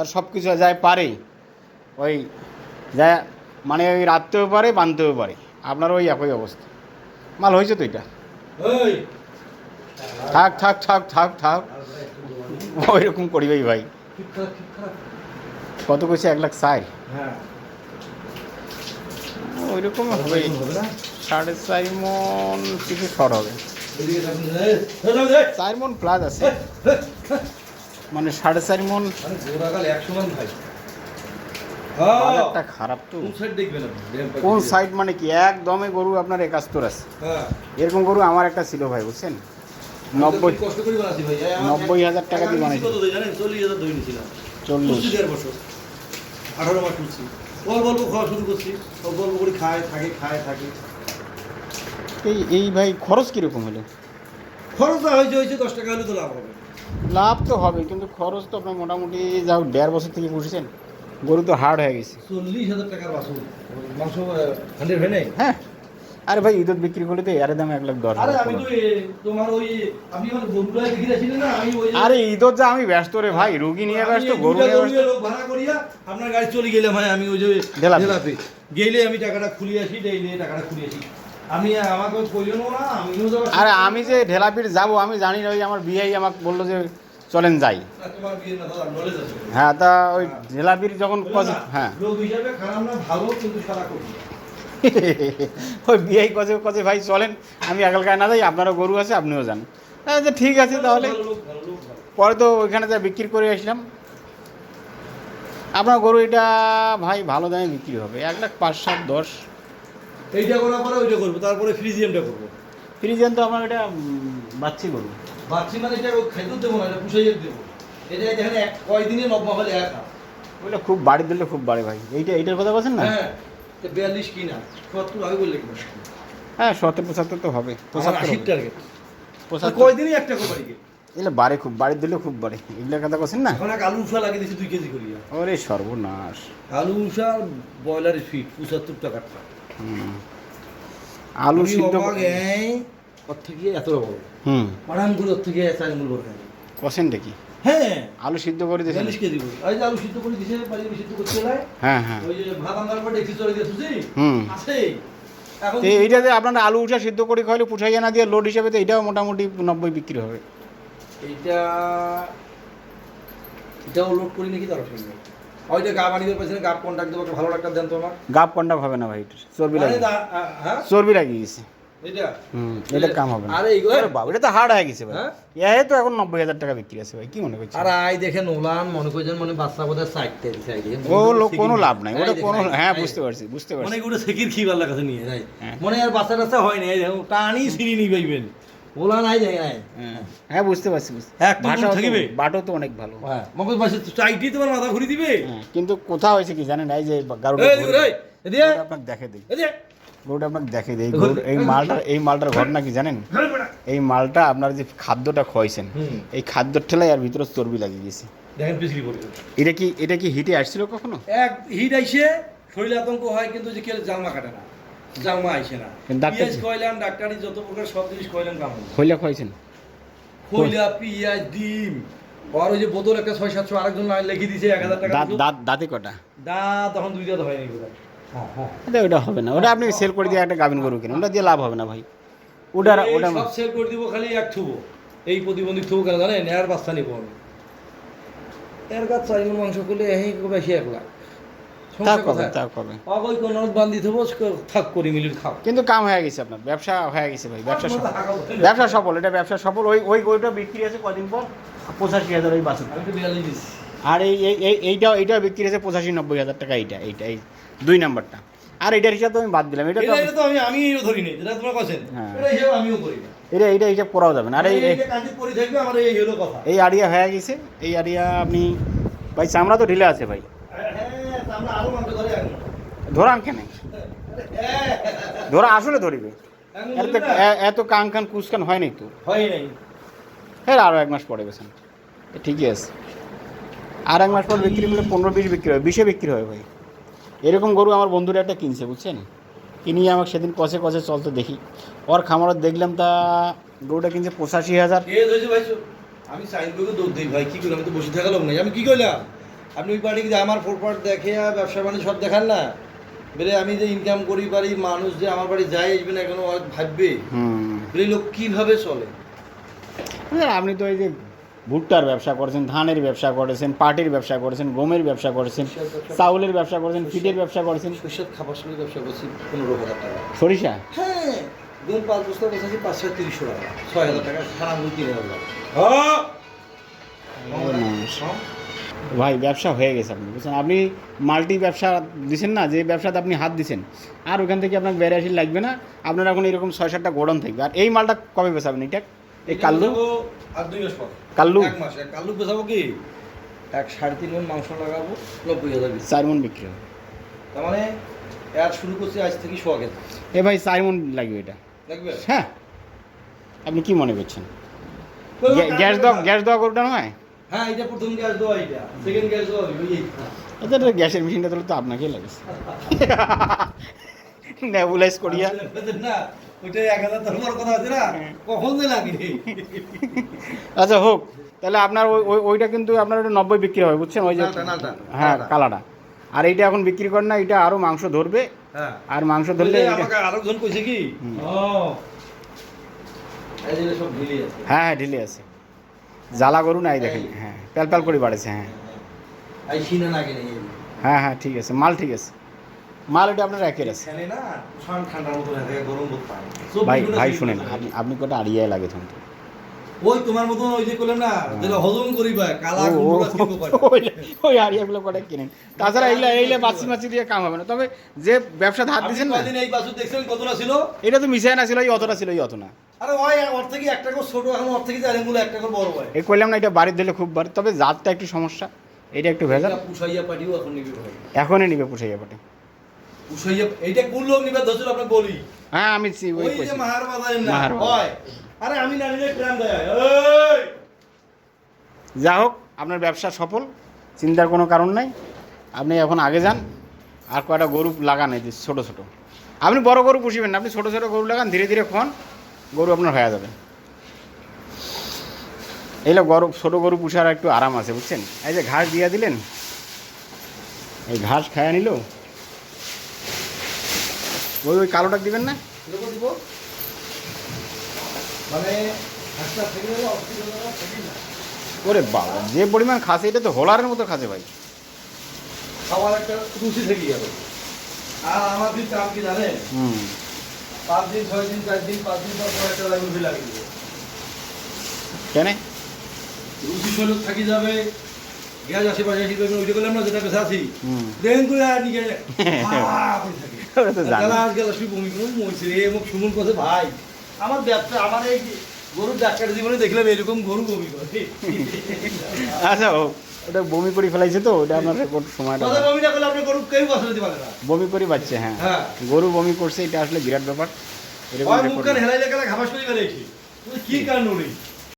তার সব কিছু যায় পারে। ওই যা মানে ওই রাখতেও পারে বাঁধতেও পারে। আপনার ওই একই অবস্থা। মাল হয়েছে তো এটা? থাক থাক থাক থাক থাক। ওই রকম করিবেই ভাই। কত কইছে? এক লাখ ষাট। হ্যাঁ। ওই রকম হবে। সাড়ে চার মন কিছু শর্ট হবে। চার মন প্লাস আছে। মানে সাড়ে চার মন। বাজারটা খারাপ তো। কোন সাইড মানে কি? একদমে গরু আপনার একাত্তর আছে। হ্যাঁ। এরকম গরু আমার একটা ছিল ভাই বুঝছেন? নব্বই নব্বই হাজার টাকা দিয়ে বানাইছি। চল্লিশ আঠারো মাস অল্প অল্প খাওয়া শুরু করছি। অল্প অল্প করে খায় থাকে খায় থাকে। এই এই ভাই খরচ কীরকম হলো? খরচ হয়েছে হয়েছে দশ টাকা হলে তো লাভ হবে। লাভ তো হবে কিন্তু খরচ তো আপনার মোটামুটি যা দেড় বছর থেকে পুষেছেন গরু তো হার্ড হয়ে গেছে। চল্লিশ হাজার টাকার বাসন মাংস হান্ড্রেড হয় হ্যাঁ। আরে ভাই ঈদত বিক্রি করলে তো এর দাম এক লাখ দশ আরে আমি তো তোমার ওই আমি আমার বন্ধুরা দেখি না আমি ওই আরে ঈদত যা আমি ব্যস্ত রে ভাই রুগী নিয়ে ব্যস্ত গরু নিয়ে ব্যস্ত। লোক ভাড়া করিয়া আপনার গাড়ি চলে গেলাম ভাই আমি ওই যে। গেলে আমি টাকাটা খুলে আসি টাকাটা খুলে আসি। আমি আমাকে কইলেন না আমিও যাব। আরে আমি যে ঢেলাপির যাব আমি জানি না ওই আমার বিয়াই আমাকে বলল যে চলেন যাই। বিয়ে হ্যাঁ তা ওই ঢেলাপির যখন হ্যাঁ। লোক হিসাবে খারাপ না ভালো কিন্তু সারা করছি ওই বিয়াই কজে কজে ভাই চলেন আমি একালকায় না যাই আপনারও গরু আছে আপনিও যান। আচ্ছা ঠিক আছে তাহলে। পরে তো ওইখানে যা বিক্রি করে আসলাম। আপনার গরু এটা ভাই ভালো দামে বিক্রি হবে এক লাখ পাঁচ সাত দশ। এইটা করার পরে ওইটা করব তারপরে ফ্রিজিয়ামটা করব। ফ্রিজিয়াম তো আমার এটা বাচ্চি গরু বাচ্চি মানে এটা খাইতে দেবো না এটা পুষাইয়ে দেবো। এটা এখানে এক কয়দিনে নব্বা হলে এক ওইটা খুব বাড়ি দিলে খুব বাড়ে ভাই। এইটা এইটার কথা বলছেন না? হ্যাঁ বিয়াল্লিশ কিনা সত্তর আগে বললে হ্যাঁ সত্তর পঁচাত্তর তো হবে পঁচাত্তর। টার্গেট পঁচাত্তর। কয়দিনই একটা কোম্পানিকে এগুলো বাড়ে খুব বাড়ি দিলে খুব বাড়ে। এগুলোর কথা বলছেন না? এখন আলু উষা লাগিয়ে দিয়েছি দুই কেজি করিয়া। ওরে সর্বনাশ। আলু উষা ব্রয়লারের ফিট পঁচাত্তর টাকার। আলু সিদ্ধ থেকে এত বড়। হুম। পাড়ান করে থেকে বড় খাই কষেন দেখি। হ্যাঁ। আলু সিদ্ধ করে বিয়াল্লিশ কেজি করে এই যে আলু সিদ্ধ করে দিছে বাড়ি সিদ্ধ করতে যায় হ্যাঁ হ্যাঁ। ওই যে ভাত আন্দার পর দেখছি চলে গেছে হুম। আছে এখন তো এইটা যে আপনার আলু উঠা সিদ্ধ করে খাইলে পুঠাইয়া না দিয়ে লোড হিসাবে তো এটাও মোটামুটি নব্বই বিক্রি হবে। এইটা এটাও লোড করি নাকি তার সঙ্গে ওইটা গা বানিয়ে পেছনে গা কন্ট্যাক্ট দেবো ভালো ডাক্তার দেন তো আমার। হবে না ভাই চর্বি লাগে হ্যাঁ? চর্বি গেছে এটা? হুম এটা কাম হবে আরে এইগুলো বাবা এটা তো হার্ড হয়ে গেছে ভাই। হ্যাঁ? তো এখন নব্বই হাজার টাকা বিক্রি আছে ভাই কি মনে করছেন? আর আই দেখেন ওলান মনে করছেন মানে বাচ্চা সাইডতে সাইডে ও লোক কোনো লাভ নাই ওটা কোনো হ্যাঁ বুঝতে পারছি বুঝতে মানে পারছি ওটা সেকির খি ভালো কাছে নিয়ে যায়। হ্যাঁ। মনে আর বাচ্চা টাচ্চা হয় না এই টানি সিঁড়ি নিয়ে পাইবেন ওলা নাই যায় নাই। হ্যাঁ হ্যাঁ বুঝতে পারছি বুঝতে এক তো ভাষাও তো- থাকিবে। বাটও তো অনেক ভালো। হ্যাঁ মগজ মাসে চাইটি তোমার মাথা ঘুরি দিবে। হ্যাঁ, কিন্তু কোথাও হয়েছে কি জানেন? এই যে এদিকে, আপনাকে দেখে দিই। গরুটা আপনাকে দেখে দিই। এই মালটা এই মালটার ঘটনা কি জানেন? এই মালটা আপনার যে খাদ্যটা খাওয়াইছেন হুম। এই খাদ্যর ঠেলায় আর ভিতরে চর্বি লাগিয়ে গেছে দেখেন পিছলি পড়ে এটা কি এটা কি হিটে আসছিল কখনো? এক হিট আইসে শরীরে আতঙ্ক হয় কিন্তু যে কেউ জামা কাটে না। জামা আইসে না। পিঁয়াজ কইলাম ডাক্তারি যত প্রকার সব জিনিস কইলাম কাম হলো। খৈলা খাওয়াইছেন কইলা ডিম। আর ওই যে বোতল একটা ছয় সাতশো আরেকজন লিখে দিছে এক হাজার টাকা দাঁত দাঁতে কটা? দাঁত তখন দুই দাঁত হয়নি হ্যাঁ হ্যাঁ। ওটা হবে না। ওটা আপনি সেল করে দিয়ে একটা গাভিন গরু কিনুন। ওটা দিয়ে লাভ হবে না ভাই। ওটা ওটা সব সেল করে দিব খালি এক থুবো। এই প্রতিবন্ধী থুবো কেন জানেন? এর বাচ্চা নিবো এর গাছ চাই মাংস করলে এই বেশি এক লাখ তা কোথায়? তা কবে অগৈ কোন বান্ধি থবো থাক করি মিলির খাও। কিন্তু কাম হয়ে গেছে আপনার ব্যবসা হয়ে গেছে ভাই ব্যবসা সফল। ব্যবসা সফল এটা ব্যবসা সফল। ওই ওই গরুটা বিক্রি আছে কদিন পর? পঁচাশি হাজার ওই বাছুর আর এই এই এই- এইটাও এইটাও বিক্রি আছে পঁচাশি নব্বই হাজার টাকা এইটা এইটা এই দুই নাম্বারটা। আর এইটার হিসাব তো আমি বাদ দিলাম এটা তো আমি আমি ধরি নি যেটা তোমরা কথা হ্যাঁ। এটা হিসেবে আমিও করি না এটা এইটা হিসাব করাও যাবে না। আর এই এই এই- যে কান্দি পরি থাকবে আমার এই হলো কথা। এই আড়িয়া হয়ে গেছে। এই আড়িয়া আপনি ভাই চামড়া তো ঢিলে আছে ভাই। তা আমরা আরও মাংস ধরে আনি ধরান কেন? ধরা আসলে ধরিবে। এত কান কান কুচকান হয় নাই তো? হয় নাই। হ্যাঁ আরও এক মাস পরে বেছেন ঠিকই আছে। আর এক মাস পর বিক্রি করলে পনেরো বিশ বিক্রি হয় বিশে বিক্রি হয় ভাই। এরকম গরু আমার বন্ধুরা একটা কিনছে বুঝছেন? কিনিয়ে আমাকে সেদিন কষে কষে চলতে দেখি। ওর খামারত দেখলাম তা গরুটা কিনছে পঁচাশি হাজার? আমি সাইন করে দৌড় দিই ভাই কি করে আমি তো বসে থাকলাম না আমি কি কইলাম আপনি ওই পার্টি আমার ফোরপাট দেখে আর ব্যবসা বাণিজ্য সব দেখান না? বেরে আমি যে ইনকাম করি পারি মানুষ যে আমার বাড়ি যায় আসবে না এখনও ভাববে। হুম। বেরে লোক কীভাবে চলে? আপনি তো এই যে ভুট্টার ব্যবসা করেছেন ধানের ব্যবসা করেছেন পাটের ব্যবসা করেছেন গমের ব্যবসা করেছেন চাউলের ব্যবসা করেছেন পিঠের ব্যবসা করেছেন। শস্যের খাবার সঙ্গে ব্যবসা করছি পনেরো হাজার টাকা। সরিষা? হ্যাঁ। গম পাঁচ বস্তা বসাচ্ছি পাঁচশো তিরিশশো টাকা। ছয় হাজার টাকা সারা তিন হাজার হ্যাঁ ভাই ব্যবসা হয়ে গেছে আপনি বুঝছেন? আপনি মাল্টি ব্যবসা দিছেন না যে ব্যবসাতে আপনি হাত দিছেন আর ওখান থেকে আপনার বেড়াশি লাগবে না আপনার এখন এরকম ছয় সাতটা গোডন থাকবে আর এই মালটা কবে বেচাবেন এটা? এই কাল্লু আর দুই মাস পর। কাল্লু এক মাস কাল্লু বেচাবো কি? এক সাড়ে তিন মন মাংস লাগাবো নব্বই হাজার চার মন বিক্রি হবে। তার মানে এর শুরু করছি আজ থেকে শোয়া গেছে। এ ভাই চার মন লাগবে এটা। দেখবে হ্যাঁ। আপনি কি মনে করছেন? গ্যা- গ্যাস দেওয়া গ্যাস দেওয়া গরুটা নয় হ্যাঁ এটা প্রথম গ্যাস দেওয়া এটা। সেকেন্ড গ্যাস দেওয়া আচ্ছা গ্যাসের মেশিনটা তাহলে তো আপনাকেই লাগেছে নেবুলাইজ করিয়া। না ওইটা এক হাজার কথা আছে না? কখন যে লাগে? আচ্ছা হোক তাহলে আপনার ওই ওই- ওইটা কিন্তু আপনার ওটা নব্বই বিক্রি হবে বুঝছেন? ওই যে হ্যাঁ কালাটা। আর এইটা এখন বিক্রি করেন না এটা আরও মাংস ধরবে। হ্যাঁ। আর মাংস ধরলে আরেকজন কইছে কি? হ্যাঁ হ্যাঁ ঢিলে আছে। জ্বালা গরু নাই দেখেন হ্যাঁ প্যাল প্যাল করে বাড়েছে হ্যাঁ। হ্যাঁ হ্যাঁ ঠিক আছে মাল ঠিক আছে। মাল ওটা আপনার একের আছে। ভাই ভাই শুনেন আপনি আপনি কটা আড়িয়ায় লাগে তখন ওই তোমার মতন ওই যে করলাম না যেটা হজম করিবা কালা ওই কটা কিনেন। তাছাড়া এইগুলা এইগুলা বাচ্চি মাছি দিয়ে কাম হবে না। তবে যে হাত দিয়েছেন না এই বাসু দেখছেন কতটা ছিল? এটা তো মিশাই না ছিল এই অতটা ছিল এই অত না আরে ওই ওর থেকে একটা করে ছোট এখন ওর থেকে জানি গুলো একটা করে বড় এই করলাম না এটা বাড়ির দিলে খুব বাড়ি তবে জাতটা একটু সমস্যা এটা একটু ভেজাল। পুষাইয়া পাঠিও এখন নিবে ভাই। এখনই নিবে পুষাইয়া পাটে পুষাইয়া এইটা কোন লোক নিবে? ধরছিল আপনি বলি হ্যাঁ আমি ওই ওই যে মাহার বাজারে না হয়। আরে আমি না নিলে ট্রাম দেয়। যা হোক আপনার ব্যবসা সফল চিন্তার কোনো কারণ নাই। আপনি এখন আগে যান আর কয়টা গরু লাগান এই যে ছোটো ছোটো। আপনি বড় গরু পুষিবেন না আপনি ছোটো ছোটো গরু লাগান ধীরে ধীরে খান গরু আপনার হয়ে যাবে। এইগুলো গরু ছোটো গরু পুষার একটু আরাম আছে বুঝছেন? এই যে ঘাস দিয়ে দিলেন এই ঘাস খায়া নিল। ওই ওই কালোটা দিবেন না? দিব। মানে ওরে বাবা যে পরিমাণ খাসে এটা তো হোলারের মতো খাসে ভাই খাওয়ার একটা রুচি থেকে গেল আর আমার দিন কি জানেন হুম পাঁচ দিন ছয় দিন চার দিন পাঁচ দিন পর একটা লাগে রুচি লাগে দিবে কেন রুচি থাকি যাবে গ্যাস আশেপাশে আসি ওইটা করলাম না যেটা আছি দেখেন করে আর আপনি থাকে ওরা তো জানে। তাহলে আজ গেল শুধু বমি করুন মইছে রে মুখ সুমন কথা ভাই আমার ব্যবসা আমার এই গরুর ডাক্তার জীবনে দেখলাম এরকম গরু বমি করে। আচ্ছা ওটা বমি করে ফেলাইছে তো ওটা আপনার রেকর্ড সময়টা বমি না করলে আপনি গরু কেউ বসে দিতে পারে না। বমি করে বাচ্চা হ্যাঁ। হ্যাঁ। গরু বমি করছে এটা আসলে বিরাট ব্যাপার। এরকম রেকর্ড হেলাইলে গেলে করে গেলে কি কারণ উনি